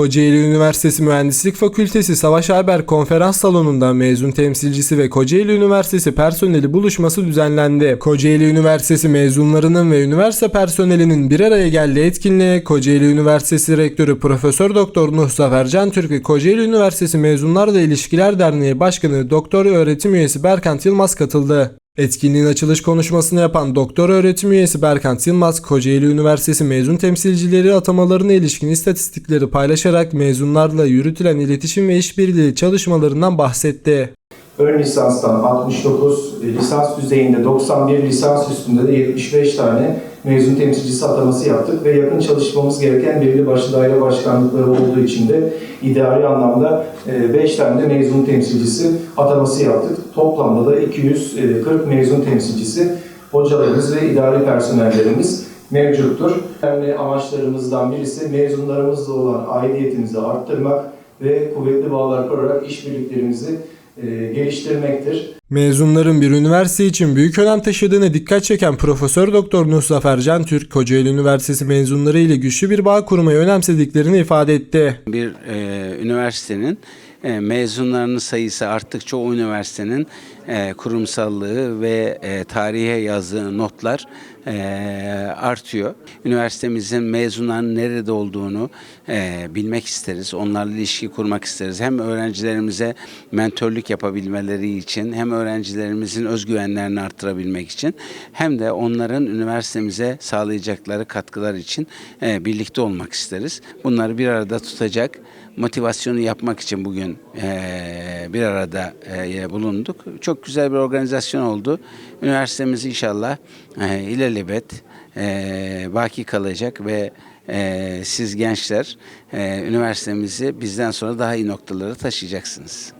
Kocaeli Üniversitesi Mühendislik Fakültesi Savaş Alber Konferans Salonu'nda mezun temsilcisi ve Kocaeli Üniversitesi personeli buluşması düzenlendi. Kocaeli Üniversitesi mezunlarının ve üniversite personelinin bir araya geldiği etkinliğe Kocaeli Üniversitesi Rektörü Profesör Doktor Nuh Zafer Türk ve Kocaeli Üniversitesi Mezunlarla İlişkiler Derneği Başkanı Doktor Öğretim Üyesi Berkant Yılmaz katıldı. Etkinliğin açılış konuşmasını yapan doktor öğretim üyesi Berkant Yılmaz, Kocaeli Üniversitesi mezun temsilcileri atamalarına ilişkin istatistikleri paylaşarak mezunlarla yürütülen iletişim ve işbirliği çalışmalarından bahsetti. Ön lisanstan 69, lisans düzeyinde 91, lisans üstünde de 75 tane mezun temsilcisi ataması yaptık ve yakın çalışmamız gereken belirli başlı daire başkanlıkları olduğu için de idari anlamda 5 tane de mezun temsilcisi ataması yaptık. Toplamda da 240 mezun temsilcisi hocalarımız ve idari personellerimiz mevcuttur. Önemli amaçlarımızdan birisi mezunlarımızla olan aidiyetimizi arttırmak ve kuvvetli bağlar kurarak işbirliklerimizi e, geliştirmektir. Mezunların bir üniversite için büyük önem taşıdığına dikkat çeken Profesör Doktor Nuh Zafer Türk, Kocaeli Üniversitesi mezunları ile güçlü bir bağ kurmayı önemsediklerini ifade etti. Bir e, üniversitenin e, mezunlarının sayısı arttıkça o üniversitenin e, kurumsallığı ve e, tarihe yazdığı notlar artıyor. Üniversitemizin mezunlarının nerede olduğunu bilmek isteriz. Onlarla ilişki kurmak isteriz. Hem öğrencilerimize mentörlük yapabilmeleri için hem öğrencilerimizin özgüvenlerini arttırabilmek için hem de onların üniversitemize sağlayacakları katkılar için birlikte olmak isteriz. Bunları bir arada tutacak motivasyonu yapmak için bugün eee, bir arada eee, bulunduk. Çok güzel bir organizasyon oldu. Üniversitemiz inşallah eee, ilelebet baki kalacak ve eee, siz gençler üniversitemizi bizden sonra daha iyi noktalara taşıyacaksınız.